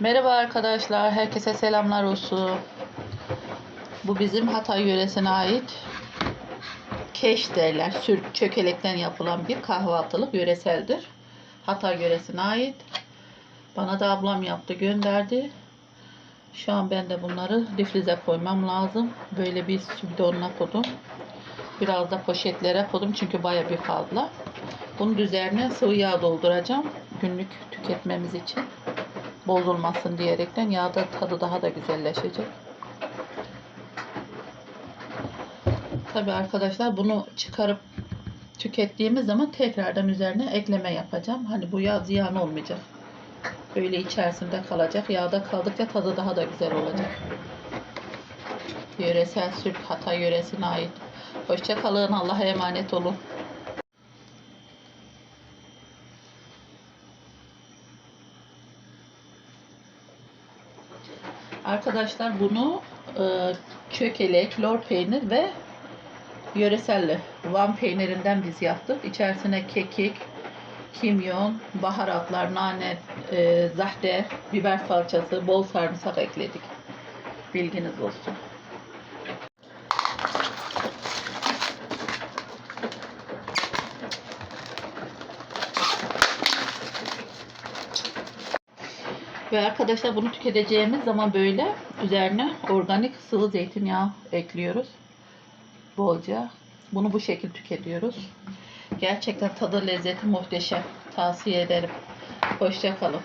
Merhaba arkadaşlar, herkese selamlar olsun. Bu bizim Hatay yöresine ait keş derler. Sür, çökelekten yapılan bir kahvaltılık yöreseldir. Hatay yöresine ait. Bana da ablam yaptı, gönderdi. Şu an ben de bunları difrize koymam lazım. Böyle bir su bidonuna koydum. Biraz da poşetlere koydum çünkü baya bir fazla. Bunun üzerine sıvı yağ dolduracağım. Günlük tüketmemiz için bozulmasın diyerekten yağda tadı daha da güzelleşecek. Tabi arkadaşlar bunu çıkarıp tükettiğimiz zaman tekrardan üzerine ekleme yapacağım. Hani bu yağ ziyan olmayacak. Böyle içerisinde kalacak. Yağda kaldıkça tadı daha da güzel olacak. Yöresel Türk Hatay yöresine ait. Hoşça kalın. Allah'a emanet olun. Arkadaşlar bunu e, çökelek, lor peynir ve yöresel Van peynirinden biz yaptık. İçerisine kekik, kimyon, baharatlar, nane, e, zahter, biber salçası, bol sarımsak ekledik. Bilginiz olsun. Ve arkadaşlar bunu tüketeceğimiz zaman böyle üzerine organik sıvı zeytinyağı ekliyoruz. Bolca. Bunu bu şekilde tüketiyoruz. Gerçekten tadı lezzeti muhteşem. Tavsiye ederim. Hoşça kalın.